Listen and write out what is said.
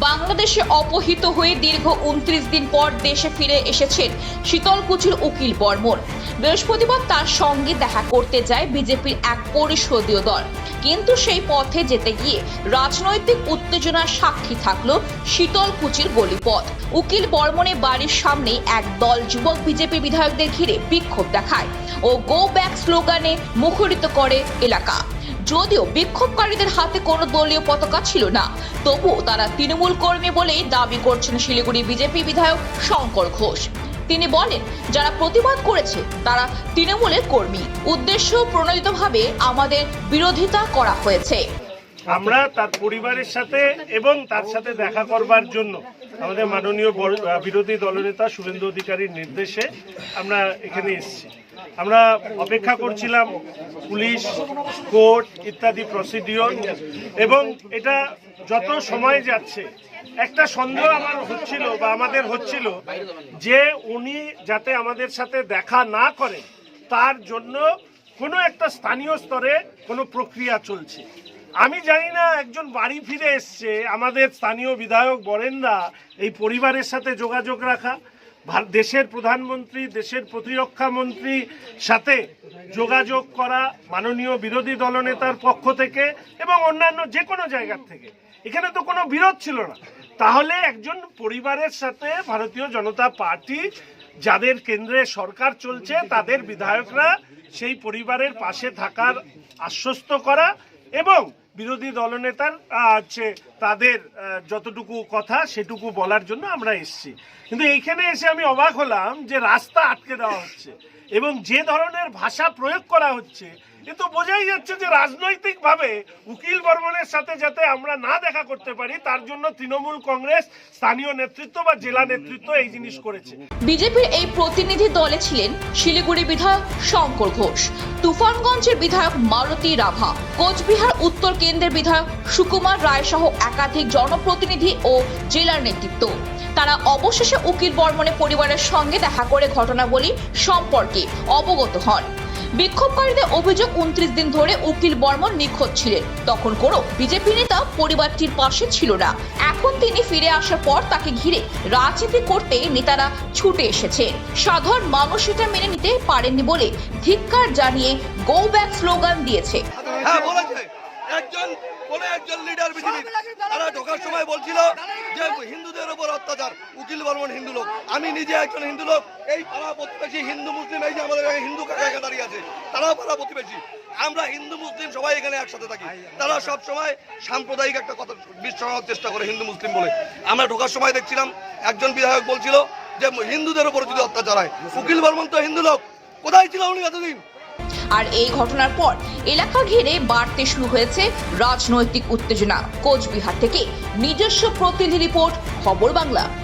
বাংলাদেশে অপহৃত হয়ে দীর্ঘ উনত্রিশ দিন পর দেশে ফিরে এসেছেন শীতলকুচির উকিল বর্মন। বৃহস্পতিবার তার সঙ্গে দেখা করতে যায় বিজেপির এক পরিষদীয় দল। কিন্তু সেই পথে যেতে গিয়ে রাজনৈতিক উত্তেজনার সাক্ষী থাকল শীতলকুচির গলিপথ। উকিল বর্মনের বাড়ির সামনে এক দল যুবক বিজেপি বিধায়কদের ঘিরে বিক্ষোভ দেখায় ও গো ব্যাক স্লোগানে মুখরিত করে এলাকা। যদিও বিক্ষোভকারীদের হাতে কোনো দলীয় পতাকা ছিল না। তবুও তারা তৃণমূল কর্মী বলেই দাবি করছেন শিলিগুড়ি বিজেপি বিধায়ক শঙ্কর ঘোষ। তিনি বলেন, যারা প্রতিবাদ করেছে, তারা তৃণমূলের কর্মী। উদ্দেশ্য প্রণোদিতভাবে আমাদের বিরোধিতা করা হয়েছে। আমরা তার পরিবারের সাথে এবং তার সাথে দেখা করবার জন্য আমাদের মাননীয় বিরোধী দলনেতা শুভেন্দু অধিকারীর নির্দেশে আমরা এখানে এসেছি। আমরা অপেক্ষা করছিলাম পুলিশ, কোর্ট ইত্যাদি প্রসিডিওর এবং এটা যত সময় যাচ্ছে, একটা সন্দেহ আমার হচ্ছিল বা আমাদের হচ্ছিল যে উনি যাতে আমাদের সাথে দেখা না করেন তার জন্য কোনো একটা স্থানীয় স্তরে কোনো প্রক্রিয়া চলছে। আমি জানি না, একজন বাড়ি ফিরে এসছে, আমাদের স্থানীয় বিধায়ক বরেনরা এই পরিবারের সাথে যোগাযোগ রাখা দেশের প্রধানমন্ত্রী, দেশের প্রতিরক্ষা মন্ত্রী সাথে যোগাযোগ করা মাননীয় বিরোধী দলনেতার পক্ষ থেকে এবং অন্যান্য যে কোনো জায়গার থেকে। এখানে তো কোনো বিরোধ ছিল না। তাহলে একজন পরিবারের সাথে ভারতীয় জনতা পার্টি, যাদের কেন্দ্রে সরকার চলছে, তাদের বিধায়করা সেই পরিবারের পাশে থাকার আশ্বস্ত করা এবং বিরোধী দলনেতার হচ্ছে তাদের যতটুকু কথা সেটুকু বলার জন্য আমরা এসছি। কিন্তু এইখানে এসে আমি অবাক হলাম যে রাস্তা আটকে দেওয়া হচ্ছে এবং যে ধরনের ভাষা প্রয়োগ করা হচ্ছে এ তো বোঝাই যাচ্ছে যে রাজনৈতিকভাবে উকিল বর্মনের সাথে যাতে আমরা না দেখা করতে পারি, তার জন্য তৃণমূল কংগ্রেস, স্থানীয় নেতৃত্ব বা জেলা নেতৃত্ব এই জিনিস করেছে। বিজেপির এই প্রতিনিধি দলে ছিলেন শিলিগুড়ি বিধায়ক শঙ্কর ঘোষ, তুফানগঞ্জের বিধায়ক মারুতি রাভা, কোচবিহার উত্তর কেন্দ্রের বিধায়ক সুকুমার রায় সহ একাধিক জনপ্রতিনিধি ও জেলার নেতৃত্ব। তারা অবশেষে উকিল বর্মনের পরিবারের সঙ্গে দেখা করে ঘটনাবলী সম্পর্কে অবগত হন। বিক্ষোভকারীদের অভিযোগ উনত্রিশ দিন ধরে উকিল বর্মন নিখোঁজ ছিলেন। তখন কোনো বিজেপি নেতা পরিবারটির পাশে ছিল না। এখন তিনি ফিরে আসার পর তাকে ঘিরে রাজনীতি করতে নেতারা ছুটে এসেছে সাধারণ মানুষ এটা মেনে নিতে পারেননি বলে ধিক্কার জানিয়ে গো ব্যাক স্লোগান দিয়েছে। হ্যাঁ একজন, কোন একজন লিডার বিজেপি, তারা ঢোকার সময় বলছিল যে হিন্দুদের উপর অত্যাচার, উকিল বর্মন হিন্দু লোক, আমি নিজে একজন হিন্দু লোক, এই পাড়া প্রতিবেশী হিন্দু মুসলিম, এই যে আমাদের হিন্দু কাকা দাঁড়িয়ে আছে, তারাও পাড়া প্রতিবেশী। আমরা হিন্দু, মুসলিম সবাই এখানে একসাথে থাকি। তারা সব সময় সাম্প্রদায়িক একটা কথা বিশ্বনাথ চেষ্টা করে হিন্দু, মুসলিম বলে। আমরা ঢোকার সময় দেখছিলাম, একজন বিধায়ক বলছিল যে হিন্দুদের উপর যদি অত্যাচার হয়, উকিল বর্মন তো হিন্দু লোক, কোথায় ছিল উনি এতদিন? আর এই ঘটনার পর এলাকা ঘিরে বাড়তে শুরু হয়েছে রাজনৈতিক উত্তেজনা। কোচবিহার থেকে নিজস্ব প্রতিনিধি রিপোর্ট, খবর বাংলা।